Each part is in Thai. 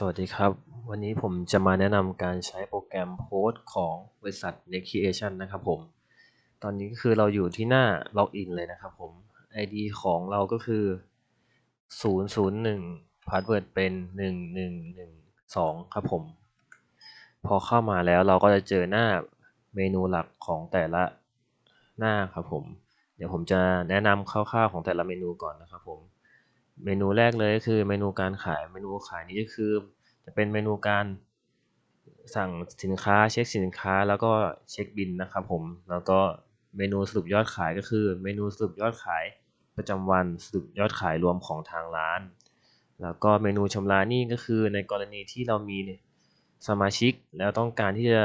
สวัสดีครับ วันนี้ผมจะมาแนะนำการใช้โปรแกรมโพสของบริษัท Next Creation นะครับผม ตอนนี้ก็คือเราอยู่ที่หน้า Login เลยนะครับผม ID ของเราก็คือ 001 Password เป็น 1112 ครับผม พอเข้ามาแล้วเราก็จะเจอหน้าเมนูหลักของแต่ละหน้าครับผม เดี๋ยวผมจะแนะนำคร่าวๆของแต่ละเมนูก่อนนะครับผม เมนูแรกเลยก็คือเมนูการขาย เมนูขายนี้ก็คือ จะเป็นเมนูการสั่งสินค้าเช็คสินค้าแล้วก็เช็คบินนะครับผม แล้วก็เมนูสรุปยอดขายก็คือ เมนูสรุปยอดขายประจำวันสรุปยอดขายรวมของทางร้าน แล้วก็เมนูชำระหนี้ก็คือในกรณีที่เรามีสมาชิกแล้วต้องการที่จะ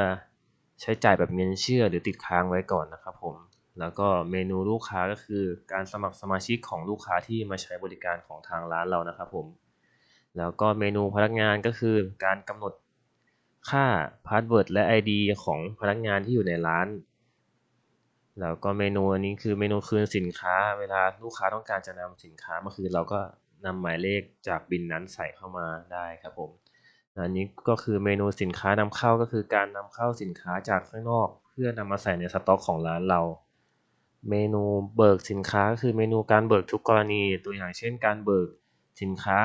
ใช้จ่ายแบบเงินเชื่อหรือติดค้างไว้ก่อนนะครับผม แล้วก็เมนูลูกค้าก็คือการสมัครสมาชิกของลูกค้าที่มาใช้บริการของทางร้านเรานะครับผม แล้วก็เมนูพนักงานก็คือการกำหนดค่าพาสเวิร์ดและ ID ของพนักงานที่อยู่ในร้าน แล้วก็เมนูอันนี้คือเมนูคืนสินค้า เวลาลูกค้าต้องการจะนำสินค้ามาคืนเราก็นำหมายเลขจากบินนั้นใส่เข้ามาได้ครับผม อันนี้ก็คือเมนูสินค้านำเข้าก็คือการนำเข้าสินค้าจากข้างนอก เพื่อนำมาใส่ในสต็อกของร้านเรา เมนูเบิกสินค้า คือเมนูการเบิกทุกกรณี ตัวอย่างเช่น การเบิกสินค้า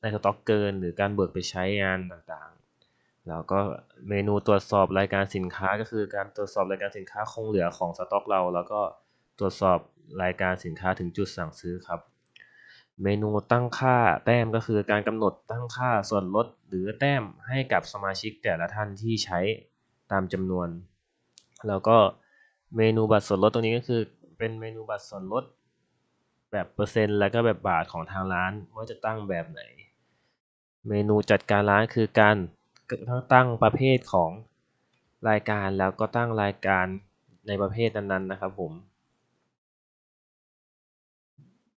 ในสต็อกเกิน หรือการเบิกไปใช้งานต่างๆ แล้วก็เมนูตรวจสอบรายการสินค้าก็คือการตรวจสอบรายการสินค้าคงเหลือของสต็อกเรา แล้วก็ตรวจสอบรายการสินค้าถึงจุดสั่งซื้อครับ เมนูตั้งค่าแต้มก็คือการกำหนดตั้งค่าส่วนลดหรือแต้มให้กับสมาชิกแต่ละท่านที่ใช้ตามจำนวน แล้วก็เมนูบัตรส่วนลดตรงนี้ก็คือ เป็นเมนูบัตรส่วนลด แบบเปอร์เซ็นต์ แล้วก็แบบบาทของทางร้านว่าจะตั้งแบบไหน เมนูจัดการร้านคือการตั้งประเภทของรายการแล้วก็ตั้งรายการในประเภทนั้นๆนะครับผม